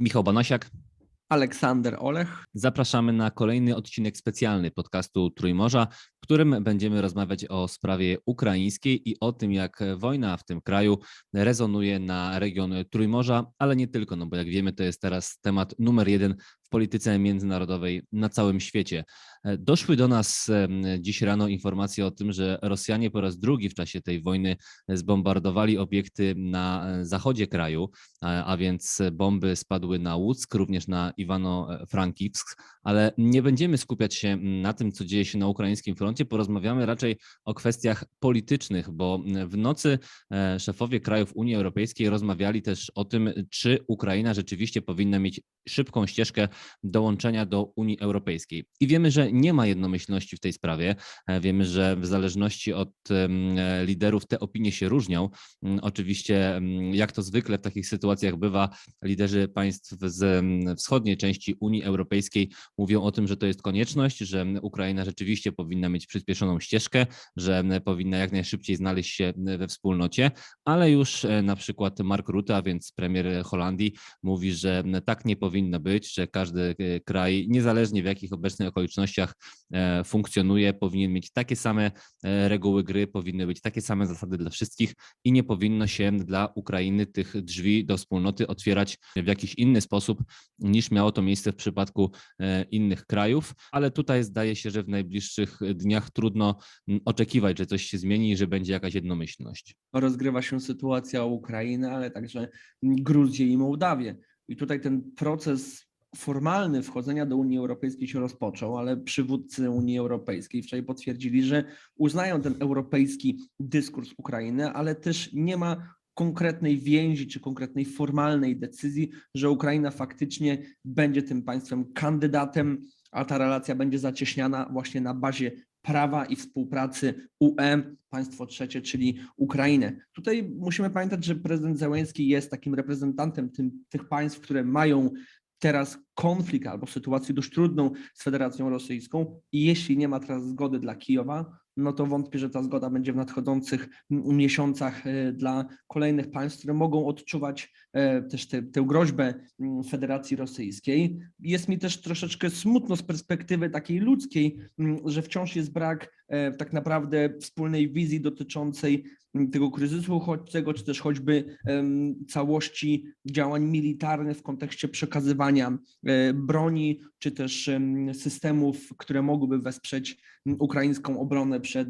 Michał Banasiak. Aleksander Olech. Zapraszamy na kolejny odcinek specjalny podcastu Trójmorza, w którym będziemy rozmawiać o sprawie ukraińskiej i o tym, jak wojna w tym kraju rezonuje na region Trójmorza, ale nie tylko, no bo jak wiemy, to jest teraz temat numer jeden polityce międzynarodowej na całym świecie. Doszły do nas dziś rano informacje o tym, że Rosjanie po raz drugi w czasie tej wojny zbombardowali obiekty na zachodzie kraju, a więc bomby spadły na Łuck, również na Iwano-Frankivsk, ale nie będziemy skupiać się na tym, co dzieje się na ukraińskim froncie, porozmawiamy raczej o kwestiach politycznych, bo w nocy e, szefowie krajów Unii Europejskiej rozmawiali też o tym, czy Ukraina rzeczywiście powinna mieć szybką ścieżkę dołączenia do Unii Europejskiej. I wiemy, że nie ma jednomyślności w tej sprawie. E, wiemy, że w zależności od e, liderów te opinie się różnią. Mm, oczywiście, jak to zwykle w takich sytuacjach bywa, liderzy państw z wschodniej części Unii Europejskiej mówią o tym, że to jest konieczność, że Ukraina rzeczywiście powinna mieć przyspieszoną ścieżkę, że powinna jak najszybciej znaleźć się we wspólnocie, ale już e, na przykład Mark Rutte, a więc premier Holandii, mówi, że tak nie powinno być, że każdy kraj, niezależnie w jakich obecnych okolicznościach e, funkcjonuje, powinien mieć takie same e, reguły gry, powinny być takie same zasady dla wszystkich i nie powinno się dla Ukrainy tych drzwi do wspólnoty otwierać w jakiś inny sposób niż miało to miejsce w przypadku e, innych krajów, ale tutaj zdaje się, że w najbliższych dniach trudno oczekiwać, że coś się zmieni i że będzie jakaś jednomyślność. Rozgrywa się sytuacja Ukrainy, ale także Gruzję i Mołdawię. I tutaj ten proces formalny wchodzenia do Unii Europejskiej się rozpoczął, ale przywódcy Unii Europejskiej wczoraj potwierdzili, że uznają ten europejski dyskurs Ukrainy, ale też nie ma konkretnej więzi czy konkretnej formalnej decyzji, że Ukraina faktycznie będzie tym państwem kandydatem, a ta relacja będzie zacieśniana właśnie na bazie prawa i współpracy UE, państwo trzecie, czyli Ukrainę. Tutaj musimy pamiętać, że prezydent Zełenski jest takim reprezentantem tym, tych państw, które mają teraz konflikt albo sytuację dość trudną z Federacją Rosyjską i jeśli nie ma teraz zgody dla Kijowa, no to wątpię, że ta zgoda będzie w nadchodzących miesiącach e, dla kolejnych państw, które mogą odczuwać e, też te, tę groźbę Federacji Rosyjskiej. Jest mi też troszeczkę smutno z perspektywy takiej ludzkiej, że wciąż jest brak e, tak naprawdę wspólnej wizji dotyczącej tego kryzysu uchodźcego, czy też choćby całości działań militarnych w kontekście przekazywania broni, czy też systemów, które mogłyby wesprzeć ukraińską obronę przed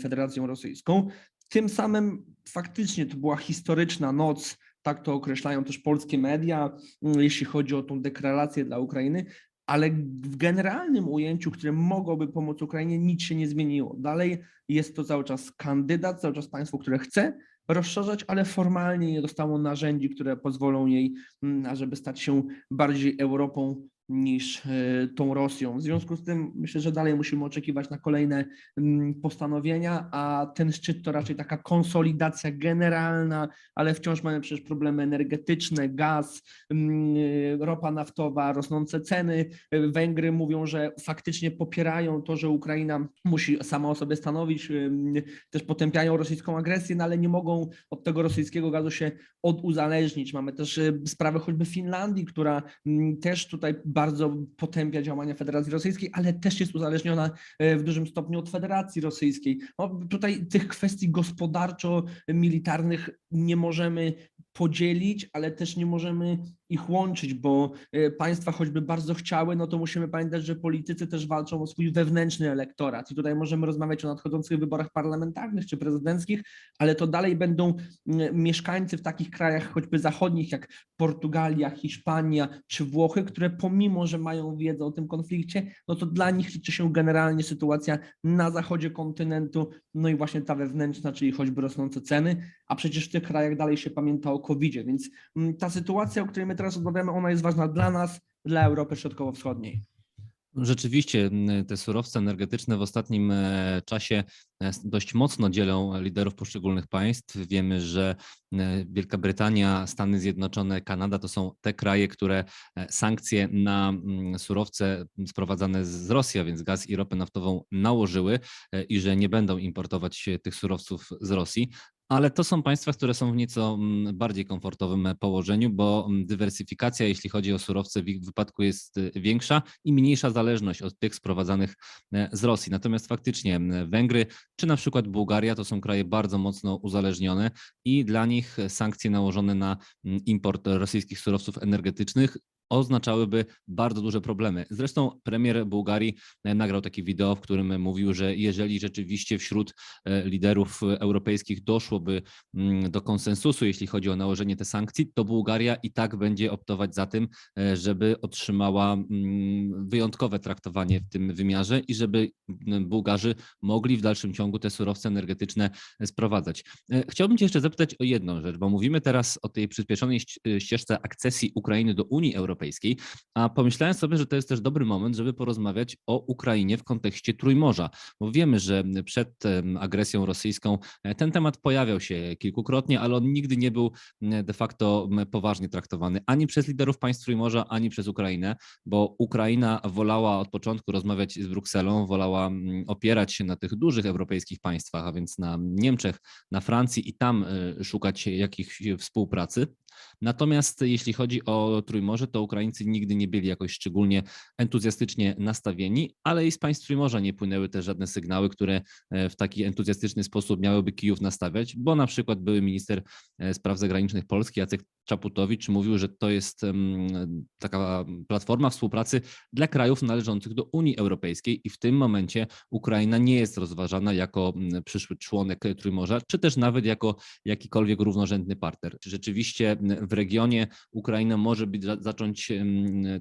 Federacją Rosyjską. Tym samym faktycznie to była historyczna noc, tak to określają też polskie media, jeśli chodzi o tą deklarację dla Ukrainy, ale w generalnym ujęciu, które mogłoby pomóc Ukrainie, nic się nie zmieniło. Dalej jest to cały czas kandydat, cały czas państwo, które chce rozszerzać, ale formalnie nie dostało narzędzi, które pozwolą jej, żeby stać się bardziej Europą niż e, tą Rosją. W związku z tym myślę, że dalej musimy oczekiwać na kolejne mm, postanowienia, a ten szczyt to raczej taka konsolidacja generalna, ale wciąż mamy przecież problemy energetyczne, gaz, mm, ropa naftowa, rosnące ceny. Węgry mówią, że faktycznie popierają to, że Ukraina musi sama o sobie stanowić, też potępiają rosyjską agresję, no ale nie mogą od tego rosyjskiego gazu się oduzależnić. Mamy też e, sprawę choćby Finlandii, która mm, też tutaj bardzo potępia działania Federacji Rosyjskiej, ale też jest uzależniona e, w dużym stopniu od Federacji Rosyjskiej. No, tutaj tych kwestii gospodarczo-militarnych nie możemy podzielić, ale też nie możemy ich łączyć, bo e, państwa choćby bardzo chciały, no to musimy pamiętać, że politycy też walczą o swój wewnętrzny elektorat. I tutaj możemy rozmawiać o nadchodzących wyborach parlamentarnych czy prezydenckich, ale to dalej będą mieszkańcy w takich krajach choćby zachodnich jak Portugalia, Hiszpania czy Włochy, które pomimo, że mają wiedzę o tym konflikcie, no to dla nich liczy się generalnie sytuacja na zachodzie kontynentu, no i właśnie ta wewnętrzna, czyli choćby rosnące ceny, a przecież w tych krajach dalej się pamięta o COVID-zie, więc ta sytuacja, o której my teraz rozmawiamy, ona jest ważna dla nas, dla Europy Środkowo-Wschodniej. Rzeczywiście te surowce energetyczne w ostatnim e, czasie e, dość mocno dzielą liderów poszczególnych państw. Wiemy, że e, Wielka Brytania, Stany Zjednoczone, Kanada to są te kraje, które sankcje na surowce sprowadzane z Rosji, a więc gaz i ropę naftową nałożyły i że nie będą importować tych surowców z Rosji Ale to są państwa, które są w nieco mm, bardziej komfortowym położeniu, bo mm, dywersyfikacja, jeśli chodzi o surowce, w ich wypadku jest y, większa i mniejsza zależność od tych sprowadzanych e, z Rosji. Natomiast faktycznie Węgry czy na przykład Bułgaria to są kraje bardzo mocno uzależnione i dla nich sankcje nałożone na import rosyjskich surowców energetycznych oznaczałyby bardzo duże problemy. Zresztą premier Bułgarii e, nagrał takie wideo, w którym mówił, że jeżeli rzeczywiście wśród e, liderów europejskich doszłoby mm, do konsensusu, jeśli chodzi o nałożenie tych sankcji, to Bułgaria i tak będzie optować za tym, e, żeby otrzymała mm, wyjątkowe traktowanie w tym wymiarze i żeby mm, Bułgarzy mogli w dalszym ciągu te surowce energetyczne sprowadzać. Chciałbym Cię jeszcze zapytać o jedną rzecz, bo mówimy teraz o tej przyspieszonej ścieżce akcesji Ukrainy do Unii Europejskiej. Europejskiej, a pomyślałem sobie, że to jest też dobry moment, żeby porozmawiać o Ukrainie w kontekście Trójmorza, bo wiemy, że przed agresją rosyjską e, ten temat pojawiał się kilkukrotnie, ale on nigdy nie był de facto poważnie traktowany ani przez liderów państw Trójmorza, ani przez Ukrainę, bo Ukraina wolała od początku rozmawiać z Brukselą, wolała opierać się na tych dużych europejskich państwach, a więc na Niemczech, na Francji i tam e, szukać jakichś współpracy. Natomiast jeśli chodzi o Trójmorze, to Ukraińcy nigdy nie byli jakoś szczególnie entuzjastycznie nastawieni, ale i z państw Trójmorza nie płynęły też żadne sygnały, które e, w taki entuzjastyczny sposób miałyby Kijów nastawiać, bo na przykład były minister e, spraw zagranicznych Polski Jacek Czaputowicz mówił, że to jest taka platforma współpracy dla krajów należących do Unii Europejskiej i w tym momencie Ukraina nie jest rozważana jako przyszły członek Trójmorza, czy też nawet jako jakikolwiek równorzędny partner. Czy rzeczywiście w regionie Ukraina może być, zacząć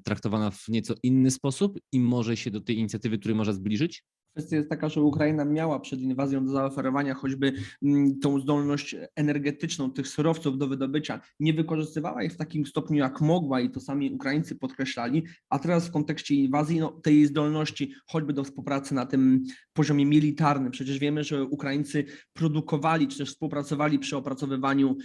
traktowana w nieco inny sposób i może się do tej inicjatywy Trójmorza zbliżyć? Kwestia jest taka, że Ukraina miała przed inwazją do zaoferowania choćby mm, tą zdolność energetyczną tych surowców do wydobycia. Nie wykorzystywała ich w takim stopniu, jak mogła i to sami Ukraińcy podkreślali, a teraz w kontekście inwazji no, tej zdolności choćby do współpracy na tym poziomie militarnym. Przecież wiemy, że Ukraińcy produkowali czy też współpracowali przy opracowywaniu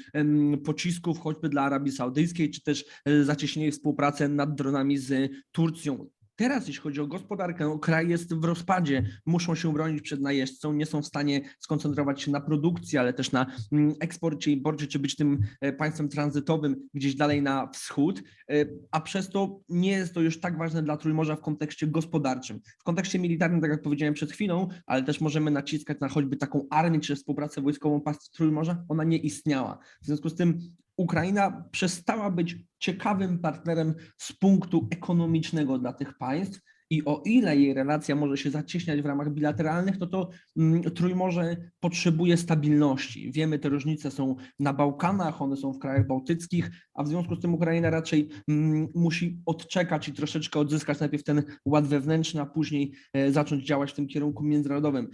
pocisków choćby dla Arabii Saudyjskiej, czy też e, zacieśnili współpracę nad dronami z Turcją. Teraz, jeśli chodzi o gospodarkę, kraj jest w rozpadzie, muszą się bronić przed najeźdźcą, nie są w stanie skoncentrować się na produkcji, ale też na mm, eksporcie, imporcie, czy być tym e, państwem tranzytowym gdzieś dalej na wschód, e, a przez to nie jest to już tak ważne dla Trójmorza w kontekście gospodarczym. W kontekście militarnym, tak jak powiedziałem przed chwilą, ale też możemy naciskać na choćby taką armię czy współpracę wojskową państw Trójmorza, ona nie istniała. W związku z tym Ukraina przestała być ciekawym partnerem z punktu ekonomicznego dla tych państw. I o ile jej relacja może się zacieśniać w ramach bilateralnych, to to mm, Trójmorze potrzebuje stabilności. Wiemy, te różnice są na Bałkanach, one są w krajach bałtyckich, a w związku z tym Ukraina raczej mm, musi odczekać i troszeczkę odzyskać najpierw ten ład wewnętrzny, a później e, zacząć działać w tym kierunku międzynarodowym.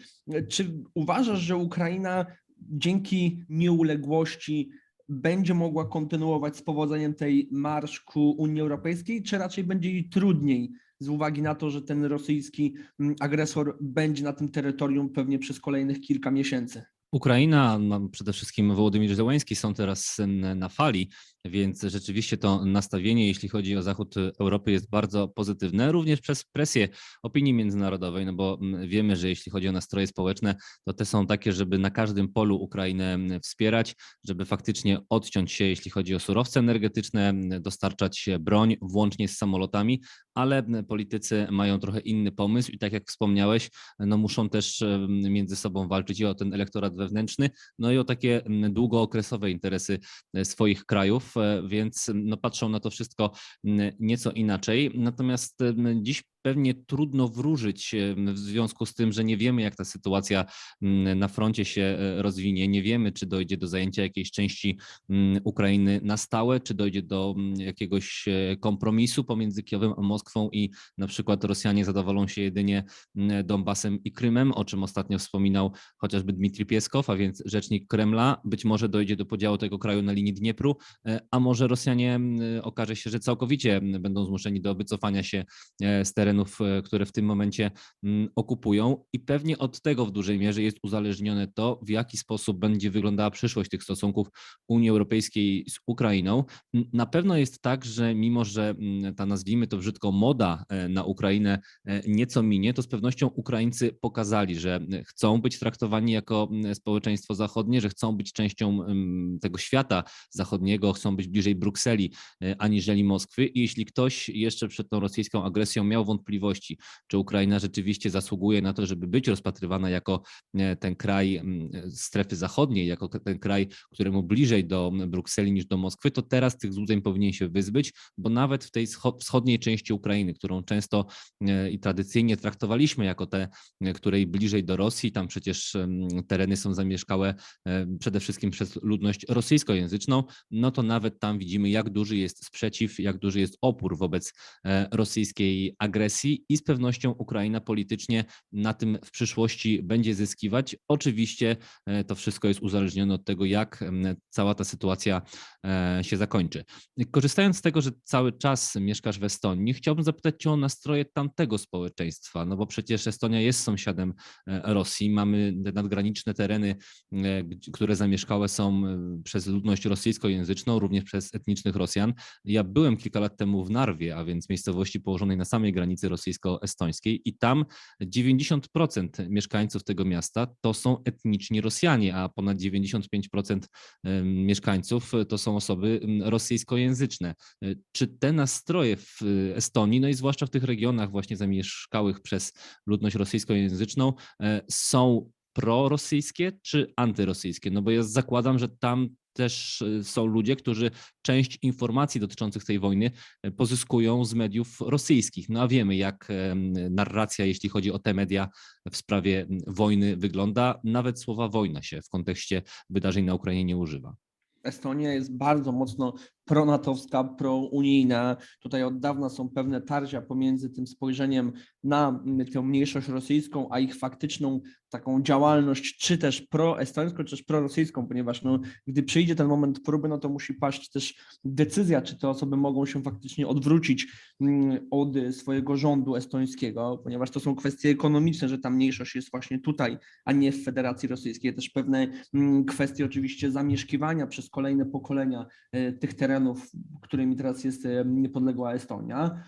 Czy uważasz, że Ukraina dzięki nieuległości będzie mogła kontynuować z powodzeniem tej marsz ku Unii Europejskiej, czy raczej będzie jej trudniej z uwagi na to, że ten rosyjski mm, agresor będzie na tym terytorium pewnie przez kolejnych kilka miesięcy? Ukraina, no przede wszystkim Wołodymyr Zełański są teraz na fali, więc rzeczywiście to nastawienie, jeśli chodzi o zachód Europy, jest bardzo pozytywne, również przez presję opinii międzynarodowej, no bo wiemy, że jeśli chodzi o nastroje społeczne, to te są takie, żeby na każdym polu Ukrainę wspierać, żeby faktycznie odciąć się, jeśli chodzi o surowce energetyczne, dostarczać broń, włącznie z samolotami, ale politycy mają trochę inny pomysł i tak jak wspomniałeś, no muszą też między sobą walczyć i o ten elektorat wewnętrzny, no i o takie długookresowe interesy e, swoich krajów, więc no patrzą na to wszystko nieco inaczej. Natomiast dziś pewnie trudno wróżyć w związku z tym, że nie wiemy, jak ta sytuacja mm, na froncie się e, rozwinie. Nie wiemy, czy dojdzie do zajęcia jakiejś części mm, Ukrainy na stałe, czy dojdzie do mm, jakiegoś e, kompromisu pomiędzy Kijowem a Moskwą i na przykład Rosjanie zadowolą się jedynie Donbasem i Krymem, o czym ostatnio wspominał chociażby Dmitrij Pieskow, a więc rzecznik Kremla. Być może dojdzie do podziału tego kraju na linii Dniepru, e, a może Rosjanie okaże się, że całkowicie będą zmuszeni do wycofania się z terenu terenów, e, które w tym momencie mm, okupują i pewnie od tego w dużej mierze jest uzależnione to, w jaki sposób będzie wyglądała przyszłość tych stosunków Unii Europejskiej z Ukrainą. Na pewno jest tak, że mimo, że mm, ta nazwijmy to brzydko moda e, na Ukrainę e, nieco minie, to z pewnością Ukraińcy pokazali, że chcą być traktowani jako społeczeństwo zachodnie, że chcą być częścią mm, tego świata zachodniego, chcą być bliżej Brukseli aniżeli Moskwy. I jeśli ktoś jeszcze przed tą rosyjską agresją miał wątpliwości, czy Ukraina rzeczywiście zasługuje na to, żeby być rozpatrywana jako e, ten kraj mm, strefy zachodniej, jako ten kraj, któremu bliżej do Brukseli niż do Moskwy, to teraz tych złudzeń powinien się wyzbyć, bo nawet w tej scho- wschodniej części Ukrainy, którą często e, i tradycyjnie traktowaliśmy jako te, e, której bliżej do Rosji, tam przecież tereny są zamieszkałe e, przede wszystkim przez ludność rosyjskojęzyczną, no to nawet tam widzimy, jak duży jest sprzeciw, jak duży jest opór wobec e, rosyjskiej agresji i z pewnością Ukraina politycznie na tym w przyszłości będzie zyskiwać. Oczywiście e, to wszystko jest uzależnione od tego, jak cała ta sytuacja e, się zakończy. Korzystając z tego, że cały czas mieszkasz w Estonii, chciałbym zapytać Cię o nastroje tamtego społeczeństwa, no bo przecież Estonia jest sąsiadem e, Rosji, mamy nadgraniczne tereny, które zamieszkałe są przez ludność rosyjskojęzyczną, również przez etnicznych Rosjan. Ja byłem kilka lat temu w Narwie, a więc miejscowości położonej na samej granicy rosyjsko-estońskiej i tam 90% mieszkańców tego miasta to są etniczni Rosjanie, a ponad 95% em, mieszkańców to są osoby rosyjskojęzyczne. E, Czy te nastroje w e, Estonii, no i zwłaszcza w tych regionach właśnie zamieszkałych przez ludność rosyjskojęzyczną, e, są prorosyjskie czy antyrosyjskie? No bo ja zakładam, że tam też e, są ludzie, którzy część informacji dotyczących tej wojny e, pozyskują z mediów rosyjskich. No a wiemy, jak em, narracja, jeśli chodzi o te media w sprawie wojny wygląda. Nawet słowa wojna się w kontekście wydarzeń na Ukrainie nie używa. Estonia jest bardzo mocno pronatowska, prounijna. Tutaj od dawna są pewne tarcia pomiędzy tym spojrzeniem na mm, tę mniejszość rosyjską, a ich faktyczną taką działalność, czy też proestońską, czy też prorosyjską, ponieważ no, gdy przyjdzie ten moment próby, no to musi paść też decyzja, czy te osoby mogą się faktycznie odwrócić mm, od swojego rządu estońskiego, ponieważ to są kwestie ekonomiczne, że ta mniejszość jest właśnie tutaj, a nie w Federacji Rosyjskiej. Też pewne mm, kwestie oczywiście zamieszkiwania przez kolejne pokolenia e, tych terenów, którymi teraz jest niepodległa Estonia.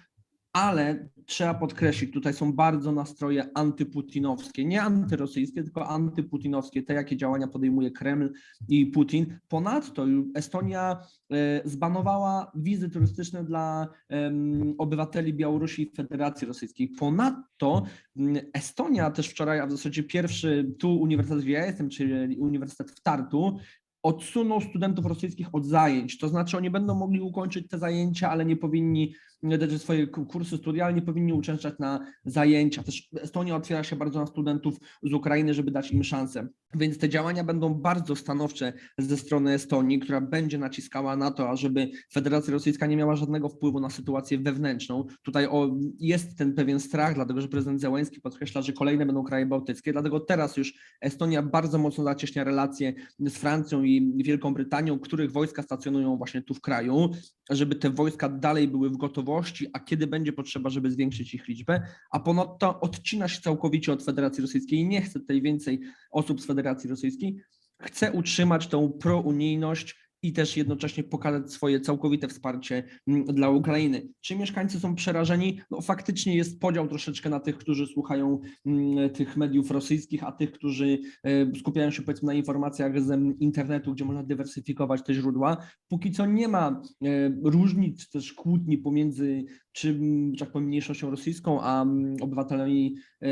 Ale trzeba podkreślić, tutaj są bardzo nastroje antyputinowskie, nie antyrosyjskie, tylko antyputinowskie, te jakie działania podejmuje Kreml i Putin. Ponadto Estonia e, zbanowała wizy turystyczne dla obywateli Białorusi i Federacji Rosyjskiej. Ponadto Estonia też wczoraj, a w zasadzie pierwszy tu uniwersytet, gdzie ja jestem, czyli Uniwersytet w Tartu, odsunął studentów rosyjskich od zajęć. To znaczy oni będą mogli ukończyć te zajęcia, ale nie powinni dać swoje ku- kursy studialne, nie powinni uczęszczać na zajęcia. Też Estonia otwiera się bardzo na studentów z Ukrainy, żeby dać im szansę. Więc te działania będą bardzo stanowcze ze strony Estonii, która będzie naciskała na to, ażeby Federacja Rosyjska nie miała żadnego wpływu na sytuację wewnętrzną. Tutaj o, jest ten pewien strach, dlatego że prezydent Zełenski podkreśla, że kolejne będą kraje bałtyckie, dlatego teraz już Estonia bardzo mocno zacieśnia relacje z Francją i Wielką Brytanią, których wojska stacjonują właśnie tu w kraju, żeby te wojska dalej były w gotowości, a kiedy będzie potrzeba, żeby zwiększyć ich liczbę, a ponadto odcina się całkowicie od Federacji Rosyjskiej. I nie chce tutaj więcej osób z Federacji Rosyjskiej, chce utrzymać tą prounijność i też jednocześnie pokazać swoje całkowite wsparcie mm, dla Ukrainy. Czy mieszkańcy są przerażeni? No faktycznie jest podział troszeczkę na tych, którzy słuchają mm, tych mediów rosyjskich, a tych, którzy e, skupiają się powiedzmy na informacjach z mm, internetu, gdzie można dywersyfikować te źródła. Póki co nie ma e, różnic, też kłótni pomiędzy czy, mm, tak powiem, mniejszością rosyjską, a mm, obywatelami, e,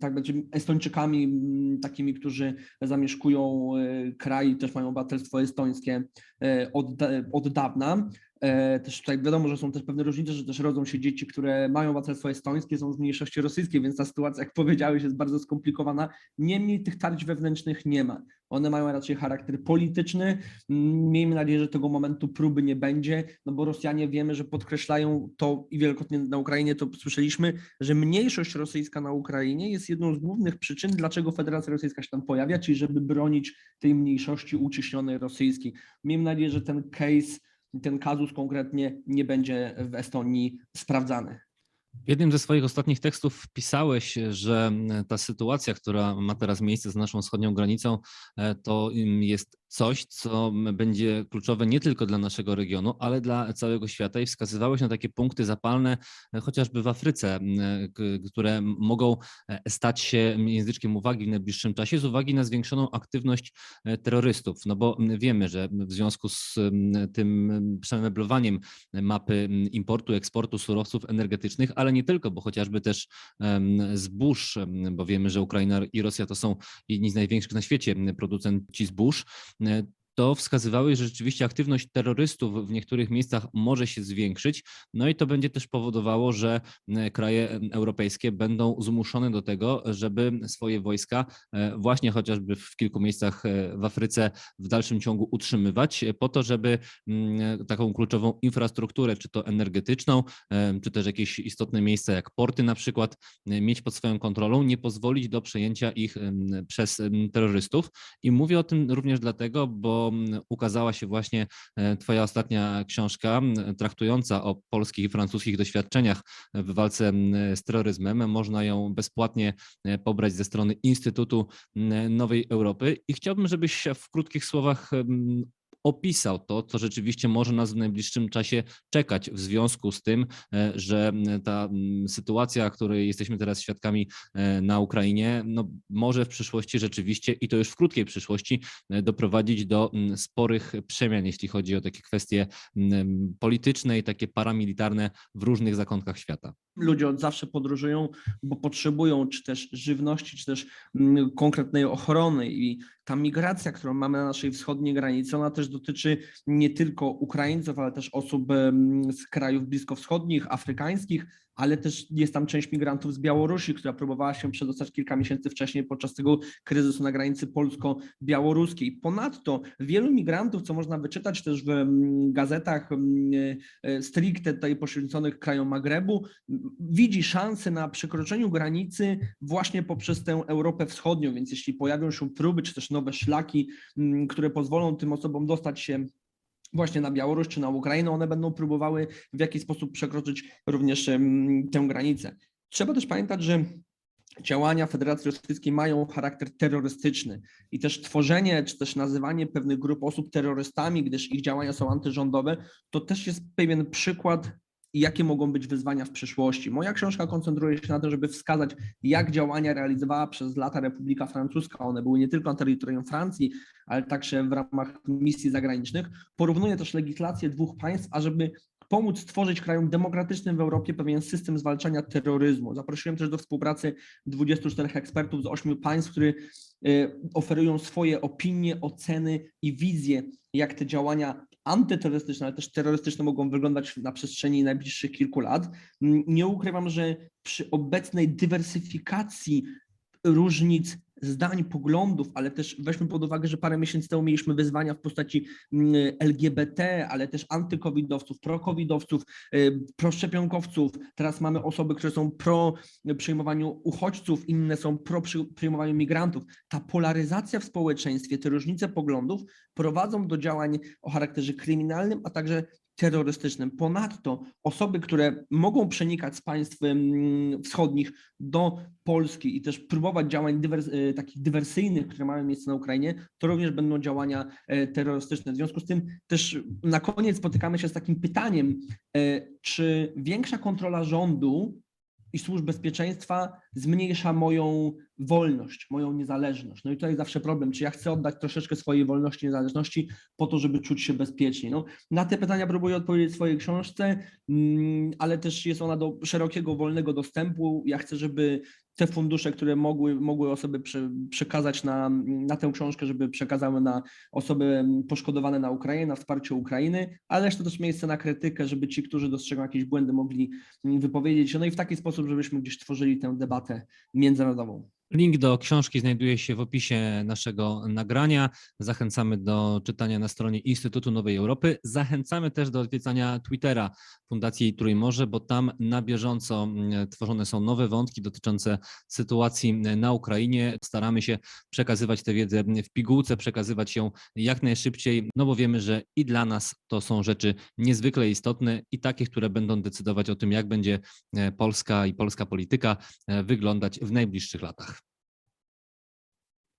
tak będzie Estończykami, mm, takimi, którzy zamieszkują e, kraj, też mają obywatelstwo estońskie e, od, od dawna. E, Też tutaj wiadomo, że są też pewne różnice, że też rodzą się dzieci, które mają obywatelstwo estońskie, są z mniejszości rosyjskiej, więc ta sytuacja, jak powiedziałeś, jest bardzo skomplikowana. Niemniej tych tarć wewnętrznych nie ma. One mają raczej charakter polityczny. Miejmy nadzieję, że tego momentu próby nie będzie, no bo Rosjanie wiemy, że podkreślają to i wielokrotnie na Ukrainie to słyszeliśmy, że mniejszość rosyjska na Ukrainie jest jedną z głównych przyczyn, dlaczego Federacja Rosyjska się tam pojawia, czyli żeby bronić tej mniejszości uciśnionej rosyjskiej. Miejmy nadzieję, że ten case ten kazus konkretnie nie będzie w Estonii sprawdzany. W jednym ze swoich ostatnich tekstów pisałeś, że ta sytuacja, która ma teraz miejsce z naszą wschodnią granicą, e, to mm, jest coś, co będzie kluczowe nie tylko dla naszego regionu, ale dla całego świata i wskazywałeś na takie punkty zapalne, e, chociażby w Afryce, e, które mogą e, stać się języczkiem uwagi w najbliższym czasie z uwagi na zwiększoną aktywność terrorystów. No bo wiemy, że w związku z tym przemeblowaniem mapy importu, eksportu surowców energetycznych, ale nie tylko, bo chociażby też zbóż, bo wiemy, że Ukraina i Rosja to są jedni z największych na świecie producenci zbóż. Ne, To wskazywały, że rzeczywiście aktywność terrorystów w niektórych miejscach może się zwiększyć, no i to będzie też powodowało, że m, kraje em, europejskie będą zmuszone do tego, żeby swoje wojska e, właśnie chociażby w kilku miejscach e, w Afryce w dalszym ciągu utrzymywać, e, po to, żeby mm, taką kluczową infrastrukturę, czy to energetyczną, czy też jakieś istotne miejsca jak porty na przykład, e, mieć pod swoją kontrolą, nie pozwolić do przejęcia ich przez terrorystów. I mówię o tym również dlatego, bo ukazała się właśnie e, Twoja ostatnia książka m, traktująca o polskich i francuskich doświadczeniach w walce z terroryzmem. Można ją bezpłatnie e, pobrać ze strony Instytutu Nowej Europy. I chciałbym, żebyś w krótkich słowach opisał to, co rzeczywiście może nas w najbliższym czasie czekać w związku z tym, e, że ta sytuacja, której jesteśmy teraz świadkami e, na Ukrainie, no, może w przyszłości rzeczywiście i to już w krótkiej przyszłości e, doprowadzić do sporych przemian, jeśli chodzi o takie kwestie polityczne i takie paramilitarne w różnych zakątkach świata. Ludzie od zawsze podróżują, bo potrzebują czy też żywności, czy też konkretnej ochrony i ta migracja, którą mamy na naszej wschodniej granicy, ona też dotyczy nie tylko Ukraińców, ale też osób z krajów bliskowschodnich, afrykańskich, ale też jest tam część migrantów z Białorusi, która próbowała się przedostać kilka miesięcy wcześniej podczas tego kryzysu na granicy polsko-białoruskiej. Ponadto wielu migrantów, co można wyczytać też w mm, gazetach mm, e, stricte tutaj poświęconych krajom Magrebu, widzi szansę na przekroczeniu granicy właśnie poprzez tę Europę Wschodnią, więc jeśli pojawią się próby czy też nowe szlaki, mm, które pozwolą tym osobom dostać się właśnie na Białoruś czy na Ukrainę, one będą próbowały w jakiś sposób przekroczyć również tę granicę. Trzeba też pamiętać, że działania Federacji Rosyjskiej mają charakter terrorystyczny i też tworzenie, czy też nazywanie pewnych grup osób terrorystami, gdyż ich działania są antyrządowe, to też jest pewien przykład jakie mogą być wyzwania w przyszłości. Moja książka koncentruje się na tym, żeby wskazać, jak działania realizowała przez lata Republika Francuska. One były nie tylko na terytorium Francji, ale także w ramach misji zagranicznych. Porównuję też legislację dwóch państw, ażeby pomóc stworzyć krajom demokratycznym w Europie pewien system zwalczania terroryzmu. Zaprosiłem też do współpracy 24 ekspertów z 8 państw, którzy y, oferują swoje opinie, oceny i wizje, jak te działania antyterrorystyczne, ale też terrorystyczne mogą wyglądać na przestrzeni najbliższych kilku lat. Nie ukrywam, że przy obecnej dywersyfikacji różnic zdań, poglądów, ale też weźmy pod uwagę, że parę miesięcy temu mieliśmy wyzwania w postaci mm, LGBT, ale też antykowidowców, prokowidowców, y, proszczepionkowców. Teraz mamy osoby, które są pro przyjmowaniu uchodźców, inne są pro przy- przyjmowaniu migrantów. Ta polaryzacja w społeczeństwie, te różnice poglądów prowadzą do działań o charakterze kryminalnym, a także terrorystycznym. Ponadto osoby, które mogą przenikać z państw wschodnich do Polski i też próbować działań dywers, e, takich dywersyjnych, które mają miejsce na Ukrainie, to również będą działania e, terrorystyczne. W związku z tym też na koniec spotykamy się z takim pytaniem, e, czy większa kontrola rządu i służb bezpieczeństwa zmniejsza moją wolność, moją niezależność. No i tutaj zawsze problem, czy ja chcę oddać troszeczkę swojej wolności, niezależności po to, żeby czuć się bezpiecznie. No, na te pytania próbuję odpowiedzieć w swojej książce, mm, ale też jest ona do szerokiego, wolnego dostępu. Ja chcę, żeby te fundusze, które mogły, mogły osoby prze, przekazać na, na tę książkę, żeby przekazały na osoby poszkodowane na Ukrainie, na wsparcie Ukrainy, ale to też miejsce na krytykę, żeby ci, którzy dostrzegą jakieś błędy, mogli mm, wypowiedzieć się. No i w taki sposób, żebyśmy gdzieś tworzyli tę debatę międzynarodową. Link do książki znajduje się w opisie naszego nagrania. Zachęcamy do czytania na stronie Instytutu Nowej Europy. Zachęcamy też do odwiedzania Twittera Fundacji Trójmorze, bo tam na bieżąco mm, tworzone są nowe wątki dotyczące sytuacji na Ukrainie. Staramy się przekazywać tę wiedzę w pigułce, przekazywać ją jak najszybciej, no bo wiemy, że i dla nas to są rzeczy niezwykle istotne i takie, które będą decydować o tym, jak będzie e, Polska i polska polityka e, wyglądać w najbliższych latach.